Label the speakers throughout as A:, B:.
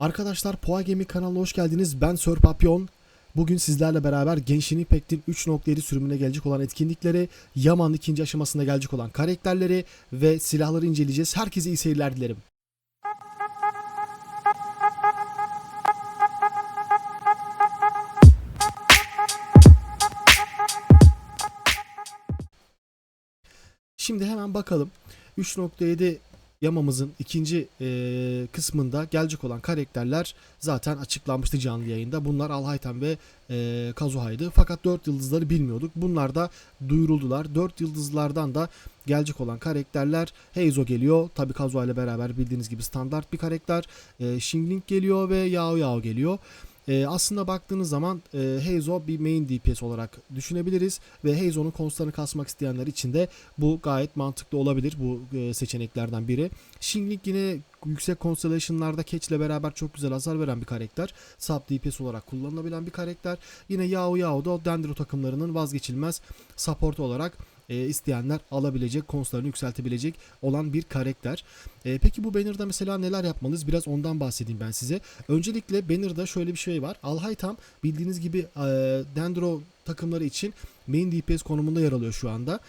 A: Arkadaşlar Poğa Gemi kanalına hoş geldiniz. Ben Sir Papyon. Bugün sizlerle beraber Genshin Impact'in 3.7 sürümüne gelecek olan etkinlikleri, Yaman'ın ikinci aşamasında gelecek olan karakterleri ve silahları inceleyeceğiz. Herkese iyi seyirler dilerim. Şimdi hemen bakalım. 3.7 Yamamızın ikinci e, kısmında gelecek olan karakterler zaten açıklanmıştı canlı yayında. Bunlar Alhayten ve e, Kazuha'ydı. Fakat 4 yıldızları bilmiyorduk. Bunlar da duyuruldular. 4 yıldızlardan da gelecek olan karakterler Heizo geliyor. Tabi Kazuha ile beraber bildiğiniz gibi standart bir karakter. E, Xingling geliyor ve Yao Yao geliyor. E, aslında baktığınız zaman e, Heizo bir main DPS olarak düşünebiliriz ve Heizo'nun konstlarını kasmak isteyenler için de bu gayet mantıklı olabilir bu e, seçeneklerden biri. Xingling yine yüksek constellation'larda Catch ile beraber çok güzel hasar veren bir karakter. Sub DPS olarak kullanılabilen bir karakter. Yine Yao Yao da Dendro takımlarının vazgeçilmez support olarak e, isteyenler alabilecek, konuslarını yükseltebilecek olan bir karakter. E, peki bu banner'da mesela neler yapmalıyız? Biraz ondan bahsedeyim ben size. Öncelikle banner'da şöyle bir şey var. Alhaytam bildiğiniz gibi e, Dendro takımları için main DPS konumunda yer alıyor şu anda.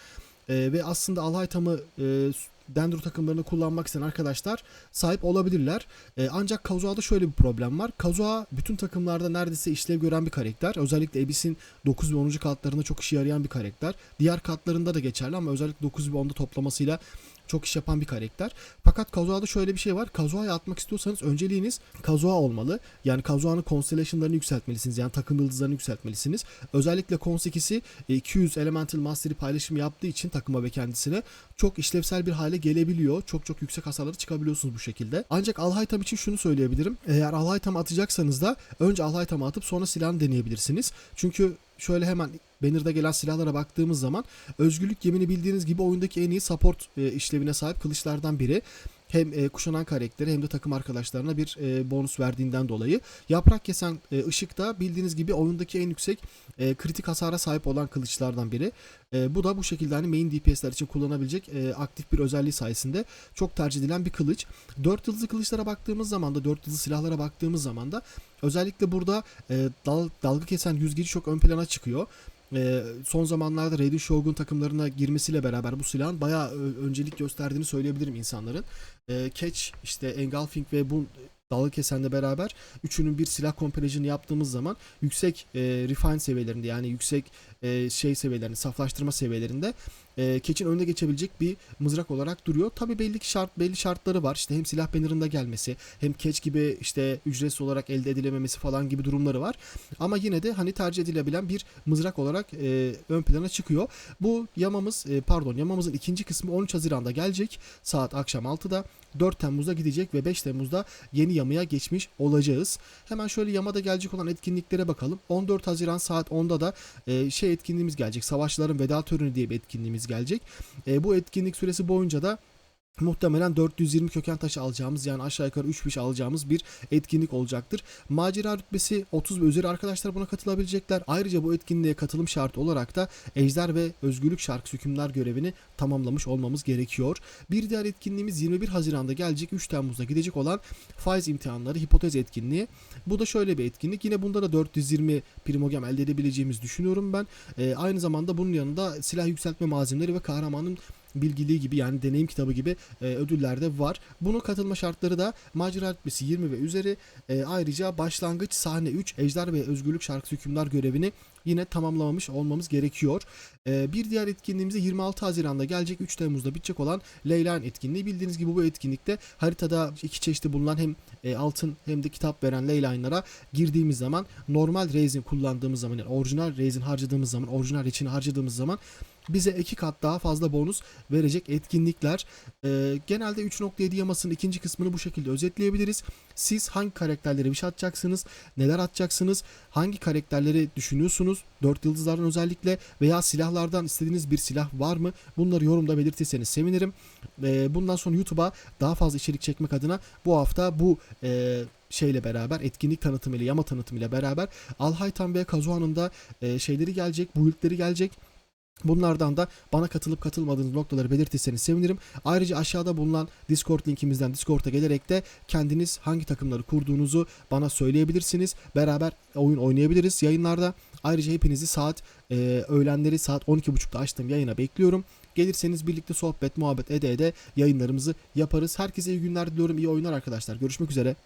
A: E, ve aslında Alhaytam'ı e, Dendro takımlarını kullanmak isteyen arkadaşlar sahip olabilirler. E, ancak Kazuha'da şöyle bir problem var. Kazuha bütün takımlarda neredeyse işlev gören bir karakter. Özellikle Abyss'in 9 ve 10. katlarında çok işe yarayan bir karakter. Diğer katlarında da geçerli ama özellikle 9 ve 10'da toplamasıyla çok iş yapan bir karakter. Fakat Kazuha'da şöyle bir şey var. Kazuha'ya atmak istiyorsanız önceliğiniz Kazuha olmalı. Yani Kazuha'nın constellation'larını yükseltmelisiniz. Yani takım yıldızlarını yükseltmelisiniz. Özellikle Cons 2'si e, 200 Elemental Mastery paylaşımı yaptığı için takıma ve kendisine çok işlevsel bir hale gelebiliyor. Çok çok yüksek hasarları çıkabiliyorsunuz bu şekilde. Ancak Alhaytam için şunu söyleyebilirim. Eğer Alhaytam atacaksanız da önce Alhaytam atıp sonra silahını deneyebilirsiniz. Çünkü şöyle hemen Banner'da gelen silahlara baktığımız zaman özgürlük gemini bildiğiniz gibi oyundaki en iyi support e, işlevine sahip kılıçlardan biri. Hem e, kuşanan karakteri hem de takım arkadaşlarına bir e, bonus verdiğinden dolayı. Yaprak kesen e, ışık da bildiğiniz gibi oyundaki en yüksek e, kritik hasara sahip olan kılıçlardan biri. E, bu da bu şekilde hani main DPS'ler için kullanabilecek e, aktif bir özelliği sayesinde çok tercih edilen bir kılıç. 4 yıldızlı kılıçlara baktığımız zaman da 4 yıldızlı silahlara baktığımız zaman da özellikle burada e, dal, dalga kesen yüzgeci çok ön plana çıkıyor. Ee, son zamanlarda Raiden Shogun takımlarına girmesiyle beraber bu silahın bayağı öncelik gösterdiğini söyleyebilirim insanların. Ee, Catch, işte Engulfing ve bu dalga kesenle beraber üçünün bir silah comparison'ı yaptığımız zaman yüksek e, refine seviyelerinde yani yüksek e, şey seviyelerinde, saflaştırma seviyelerinde e, Catch'in önüne geçebilecek bir mızrak olarak duruyor. Tabi belli şart belli şartları var. İşte hem silah banner'ında gelmesi, hem Catch gibi işte ücretsiz olarak elde edilememesi falan gibi durumları var. Ama yine de hani tercih edilebilen bir mızrak olarak e, ön plana çıkıyor. Bu yamamız e, pardon yamamızın ikinci kısmı 13 Haziran'da gelecek. Saat akşam 6'da. 4 Temmuz'da gidecek ve 5 Temmuz'da yeni yamaya geçmiş olacağız. Hemen şöyle yamada gelecek olan etkinliklere bakalım. 14 Haziran saat 10'da da e, şey etkinliğimiz gelecek. Savaşçıların veda töreni diye bir etkinliğimiz gelecek. E, bu etkinlik süresi boyunca da muhtemelen 420 köken taşı alacağımız yani aşağı yukarı 3 fiş alacağımız bir etkinlik olacaktır. Macera rütbesi 30 ve üzeri arkadaşlar buna katılabilecekler. Ayrıca bu etkinliğe katılım şartı olarak da Ejder ve Özgürlük Şarkısı hükümler görevini tamamlamış olmamız gerekiyor. Bir diğer etkinliğimiz 21 Haziran'da gelecek 3 Temmuz'da gidecek olan faiz imtihanları hipotez etkinliği. Bu da şöyle bir etkinlik. Yine bunda da 420 primogem elde edebileceğimizi düşünüyorum ben. Ee, aynı zamanda bunun yanında silah yükseltme malzemeleri ve kahramanın bilgiliği gibi yani deneyim kitabı gibi e, ödüller de var. Bunun katılma şartları da macera rütbesi 20 ve üzeri. E, ayrıca başlangıç sahne 3 Ejder ve Özgürlük Şarkısı hükümdar görevini yine tamamlamamış olmamız gerekiyor. E, bir diğer etkinliğimize 26 Haziran'da gelecek 3 Temmuz'da bitecek olan Leylan etkinliği. Bildiğiniz gibi bu etkinlikte haritada iki çeşitli bulunan hem e, altın hem de kitap veren Leyline'lara girdiğimiz zaman normal Raze'in kullandığımız zaman yani orijinal Raze'in harcadığımız zaman orijinal için harcadığımız zaman bize iki kat daha fazla bonus verecek etkinlikler. Ee, genelde 3.7 yamasının ikinci kısmını bu şekilde özetleyebiliriz. Siz hangi karakterlere bir şey atacaksınız, neler atacaksınız, hangi karakterleri düşünüyorsunuz, 4 yıldızlardan özellikle veya silahlardan istediğiniz bir silah var mı? Bunları yorumda belirtirseniz sevinirim. Ee, bundan sonra YouTube'a daha fazla içerik çekmek adına bu hafta bu e, şeyle beraber etkinlik tanıtımıyla yama tanıtımıyla beraber Alhaytan ve Kazuha'nın da e, şeyleri gelecek, build'leri gelecek. Bunlardan da bana katılıp katılmadığınız noktaları belirtirseniz sevinirim. Ayrıca aşağıda bulunan Discord linkimizden Discord'a gelerek de kendiniz hangi takımları kurduğunuzu bana söyleyebilirsiniz. Beraber oyun oynayabiliriz yayınlarda. Ayrıca hepinizi saat e, öğlenleri saat 12.30'da açtığım yayına bekliyorum. Gelirseniz birlikte sohbet, muhabbet ede ede yayınlarımızı yaparız. Herkese iyi günler diliyorum. iyi oyunlar arkadaşlar. Görüşmek üzere.